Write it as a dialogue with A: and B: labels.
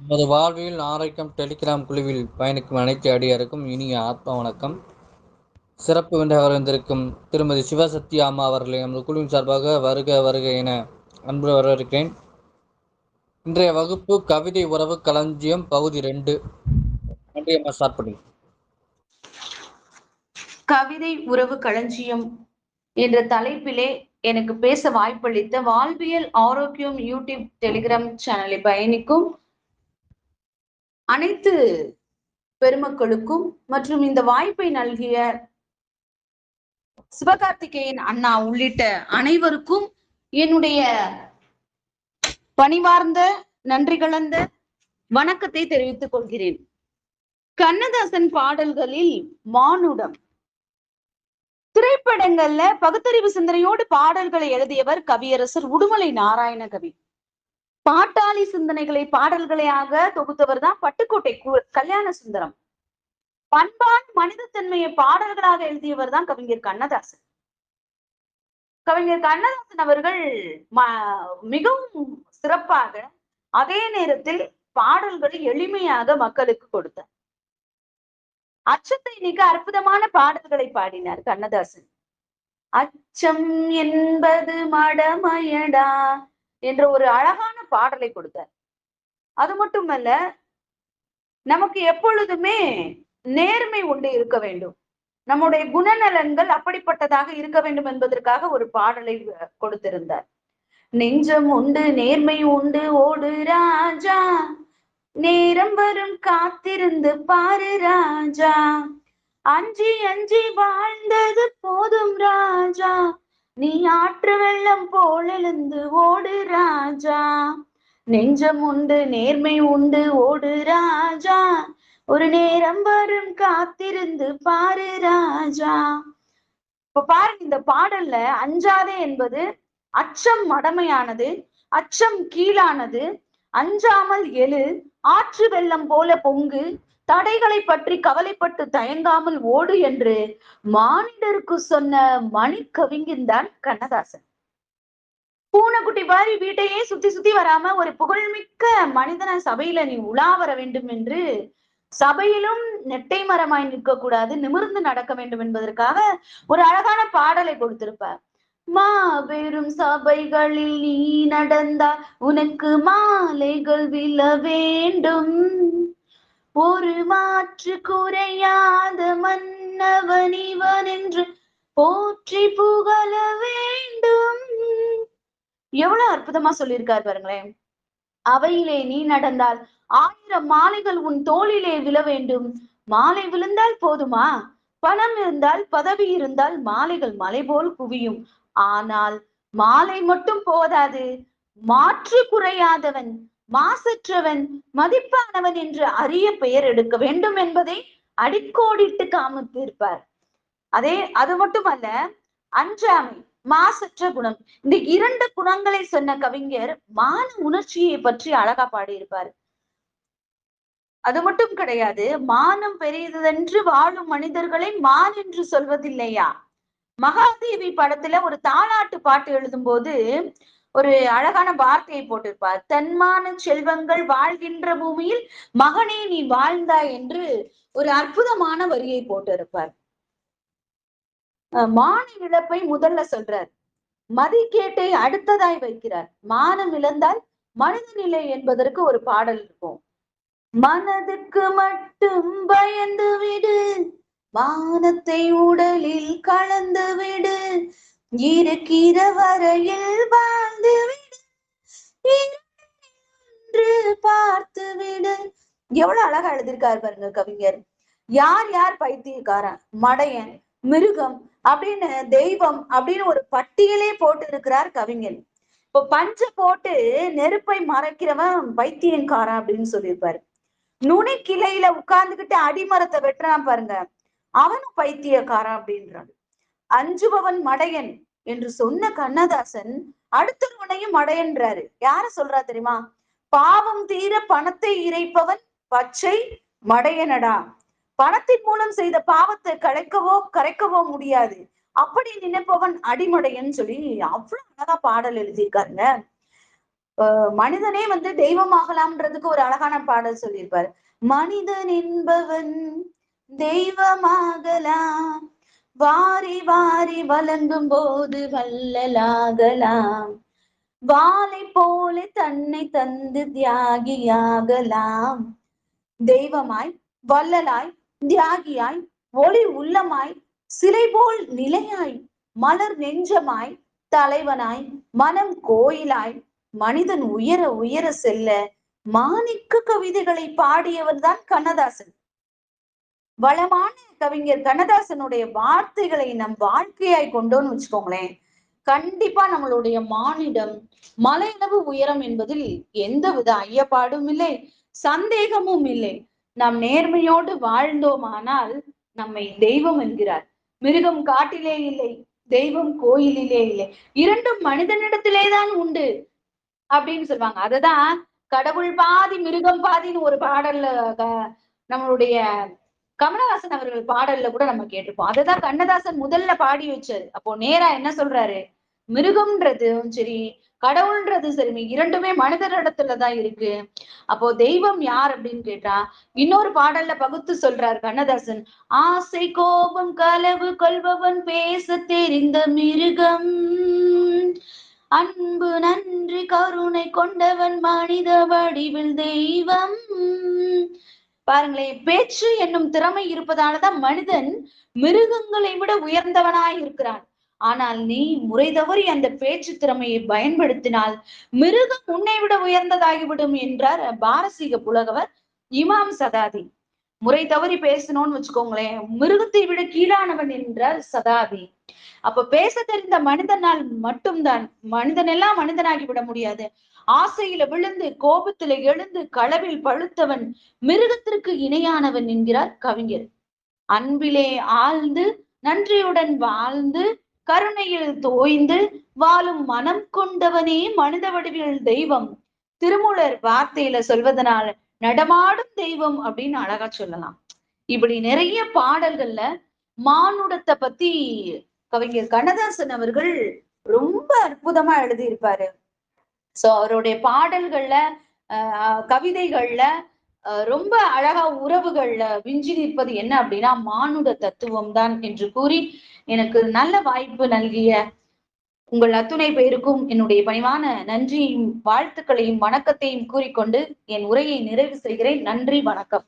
A: நமது வாழ்வியல் ஆரோக்கியம் டெலிகிராம் குழுவில் பயணிக்கும் அனைத்து அடியாருக்கும் இனிய ஆத்ம வணக்கம். சிறப்பு விருந்தாக வந்திருக்கும் திருமதி சிவசக்தி அம்மா அவர்களை நமது குழுவின் சார்பாக வருக வருக என அன்பு வரவேற்கிறேன். இன்றைய வகுப்பு கவிதை உறவு களஞ்சியம் பகுதி ரெண்டு. நன்றி அம்மா ஸ்டார்ட் பண்ணி
B: கவிதை உறவு களஞ்சியம் என்ற தலைப்பிலே எனக்கு பேச வாய்ப்பளித்த வாழ்வியல் ஆரோக்கியம் யூடியூப் டெலிகிராம் சேனலை பயணிக்கும் அனைத்து பெருமக்களுக்கும் மற்றும் இந்த வாய்ப்பை நல்கிய சிவகார்த்திகேயன் அண்ணா உள்ளிட்ட அனைவருக்கும் என்னுடைய பணிவார்ந்த நன்றி கலந்த வணக்கத்தை தெரிவித்துக் கொள்கிறேன். கண்ணதாசன் பாடல்களில் மானுடம். திரைப்படங்கள்ல பகுத்தறிவு சிந்தனையோடு பாடல்களை எழுதியவர் கவியரசர் உடுமலை நாராயண கவி பாட்டாளி சிந்தனைகளை பாடல்களையாக தொகுத்தவர் தான் பட்டுக்கோட்டை கல்யாண சுந்தரம். பண்பான் மனிதத்தன்மையை பாடல்களாக எழுதியவர் தான் கவிஞர் கண்ணதாசன். கவிஞர் கண்ணதாசன் அவர்கள் மிகவும் சிறப்பாக அதே நேரத்தில் பாடல்களை எளிமையாக மக்களுக்கு கொடுத்தார். அச்சத்தை நீக்க அற்புதமான பாடல்களை பாடினார் கண்ணதாசன். அச்சம் என்பது மடமயடா என்ற ஒரு அழகான பாடலை கொடுத்தார். அது மட்டுமல்ல நமக்கு எப்பொழுதுமே நேர்மை உண்டு இருக்க வேண்டும். நம்முடைய குணநலன்கள் அப்படிப்பட்டதாக இருக்க வேண்டும் என்பதற்காக ஒரு பாடலை கொடுத்திருந்தார். நெஞ்சம் உண்டு நேர்மை உண்டு ஓடு ராஜா. நேரம் வரும் காத்திருந்து பாரு ராஜா. அஞ்சி அஞ்சி வாழ்ந்தது போதும் ராஜா. நீ ஆற்று வெள்ளம் போல் எழுந்து ஓடு ராஜா. நெஞ்சம் உண்டு நேர்மை உண்டு ஓடு ராஜா. ஒரு நேரம் வரும் காத்திருந்து பாரு ராஜா. இப்ப பாருங்க இந்த பாடல்ல அஞ்சாதே என்பது அச்சம் மடமையானது அச்சம் கீழானது. அஞ்சாமல் எழு ஆற்று வெள்ளம் போல பொங்கு தடைகளை பற்றி கவலைப்பட்டு தயங்காமல் ஓடு என்று மானிடருக்கு சொன்ன மணி தான் கண்ணதாசன். பூனைக்குட்டி மாதிரி வீட்டையே சுத்தி சுத்தி வராம ஒரு புகழ்மிக்க மனிதன சபையில நீ உலா வர வேண்டும் என்று சபையிலும் நெட்டை மரமாய் நிற்க கூடாது நிமிர்ந்து நடக்க வேண்டும் என்பதற்காக ஒரு அழகான பாடலை கொடுத்திருப்பார் மாபெரும் சபைகளில் நீ நடந்தா உனக்கு மாலைகள் விழ வேண்டும். ஒரு மாற்று குறையாத மன்னவன் இவன் என்று போற்றி புகழ வேண்டும். எவ்வளவு அற்புதமா சொல்லியிருக்கார் பாருங்களேன். அவையிலே நீ நடந்தால் ஆயிரம் மாலைகள் உன் தோளிலே விழ வேண்டும். மாலை விழுந்தால் போதுமா? பணம் இருந்தால் பதவி இருந்தால் மாலைகள் மலை போல் குவியும். ஆனால் மாலை மட்டும் போதாது. மாற்று குறையாதவன் மாசற்றவன் மதிப்பானவன் என்று அரிய பெயர் எடுக்க வேண்டும் என்பதை அடிக்கோடிட்டு காமித்திருப்பார். அதே அது மட்டுமல்ல அன்றாமை மாசற்ற குணம். இந்த இரண்டு குணங்களை சொன்ன கவிஞர் மான உணர்ச்சியை பற்றி அழகா பாடியிருப்பார். அது மட்டும் கிடையாது மானம் பெரியதென்று வாழும் மனிதர்களை மான் என்று சொல்வதில்லையா? மகாதேவி படத்துல ஒரு தாலாட்டு பாட்டு எழுதும்போது ஒரு அழகான வார்த்தையை போட்டிருப்பார். தன்மான செல்வங்கள் வாழ்கின்ற பூமியில் மகனே நீ வாழ்ந்தாய் என்று ஒரு அற்புதமான வரியை போட்டிருப்பார். மான இழப்பை முதல்ல சொல்றார். மதிக்கேட்டை அடுத்ததாய் வைக்கிறார். மானம் இழந்தால் மனித நிலை என்பதற்கு ஒரு பாடல் இருக்கும். மனதுக்கு மட்டும் பயந்து விடு. வானத்தை உடலில் கலந்து விடு. இருக்கிற வரையில் வாழ்ந்து என்று பார்த்து விடு. எவ்வளவு அழகா எழுதியிருக்காரு பாருங்க கவிஞர். யார் யார் பைத்தியக்காரன்? மடையன் மிருகம் அப்படின்னு தெய்வம் அப்படின்னு ஒரு பட்டியலே போட்டு இருக்கிறார் கவிஞன் இப்போ பஞ்ச போட்டு நெருப்பை மறைக்கிறவன் பைத்தியங்காரன் அப்படின்னு சொல்லியிருப்பாரு. நுனி கிளையில உட்கார்ந்துகிட்டு அடிமரத்தை வெட்டுறான் பாருங்க. அவனும் பைத்தியக்காரன் அப்படின்றான். அஞ்சுபவன் மடையன் என்று சொன்ன கண்ணதாசன் அடுத்தவனையும் மடையன்றாரு. யார சொல்றா தெரியுமா? பாவம் தீர பணத்தை இறைப்பவன் பச்சை மடையனடா. பணத்தின் மூலம் செய்த பாவத்தை கலைக்கவோ கரைக்கவோ முடியாது. அப்படி நினைப்பவன் அடிமடையன்னு சொல்லி அவ்வளவு அழகா பாடல் எழுதியிருக்காருங்க. மனிதனே வந்து தெய்வமாகலாம்ன்றதுக்கு ஒரு அழகான பாடல் சொல்லியிருப்பாரு. மனிதன் என்பவன் தெய்வமாகலாம். வாரி வாரி வழங்கும் போது வள்ளலாகலாம். வாளை போல தன்னை தந்து தியாகியாகலாம். தெய்வமாய் வள்ளலாய் தியாகியாய் ஒளி உள்ளமாய் சிலை போல் நிலையாய் மலர் நெஞ்சமாய் தலைவனாய் மனம் கோயிலாய் மனிதன் உயர உயர செல்ல மாணிக்க கவிதைகளை பாடியவர் தான் கண்ணதாசன். வளமான கவிஞர் கண்ணதாசனுடைய வார்த்தைகளை நம் வாழ்க்கையாய் கொண்டோன்னு வச்சுக்கோங்களேன். கண்டிப்பா நம்மளுடைய மானிடம் மலையளவு உயரம் என்பதில் எந்தவித ஐயப்பாடும் இல்லை சந்தேகமும் இல்லை. நாம் நேர்மையோடு வாழ்ந்தோமானால் நம்மை தெய்வம் என்கிறார். மிருகம் காட்டிலே இல்லை தெய்வம் கோயிலிலே இல்லை. இரண்டும் மனிதனிடத்திலே தான் உண்டு அப்படின்னு சொல்லுவாங்க. அததான் கடவுள் பாதி மிருகம் பாதின்னு ஒரு பாடல்ல நம்மளுடைய கமலஹாசன் அவர்கள் பாடல்ல கூட நம்ம கேட்டிருப்போம். அதுதான் கண்ணதாசன் முதல்ல பாடி வச்சாரு அப்போ நேரா என்ன சொல்றாரு? மிருகம்ன்றதும் சரி கடவுள்ன்றது சரி இரண்டுமே மனிதரிடத்துலதான் இருக்கு. அப்போ தெய்வம் யார் அப்படின்னு கேட்டா இன்னொரு பாடல்ல பகுத்து சொல்றார் கண்ணதாசன். ஆசை கோபம் களவு கொள்பவன் பேச தெரிந்த மிருகம். அன்பு நன்றி கருணை கொண்டவன் மனித வடிவில் தெய்வம். பாருங்களேன் பேச்சு என்னும் திறமை இருப்பதாலதான் மனிதன் மிருகங்களை விட உயர்ந்தவனாய் இருக்கிறான். ஆனால் நீ முறை தவறி அந்த பேச்சு திறமையை பயன்படுத்தினால் மிருகம் உன்னை விட உயர்ந்ததாகிவிடும் என்றார் பாரசீக புலகவர் இமாம் சதாதி. முறை தவறி பேசணும்னு வச்சுக்கோங்களேன் மிருகத்தை விட கீழானவன் என்றார் சதாதி. அப்ப பேச தெரிந்த மனிதனால் மட்டும்தான் மனிதன் எல்லாம் மனிதனாகி விட முடியாது. ஆசையில விழுந்து கோபத்துல எழுந்து களவில் பழுத்தவன் மிருகத்திற்கு இணையானவன் என்கிறார் கவிஞர். அன்பிலே ஆழ்ந்து நன்றியுடன் வாழ்ந்து கருணையில் தோய்ந்து வாழும் மனம் கொண்டவனே மனித வடிவில் தெய்வம். திருமூலர் வார்த்தையில சொல்வதனால் நடமாடும் தெய்வம் அப்படின்னு அழகா சொல்லலாம். இப்படி நிறைய பாடல்கள்ல மானுடத்தை பத்தி கவிஞர் கண்ணதாசன் அவர்கள் ரொம்ப அற்புதமா எழுதியிருப்பாரு. சோ அவருடைய பாடல்கள்ல கவிதைகள்ல ரொம்ப அழகா உறவுகள்ல விஞ்சி நிற்பது என்ன அப்படின்னா மானுட தத்துவம் தான் என்று கூறி எனக்கு நல்ல வாய்ப்பு நல்கிய உங்கள் அத்துணை பேருக்கும் என்னுடைய பணிவான நன்றியும் வாழ்த்துக்களையும் வணக்கத்தையும் கூறிக்கொண்டு என் உரையை நிறைவு செய்கிறேன். நன்றி வணக்கம்.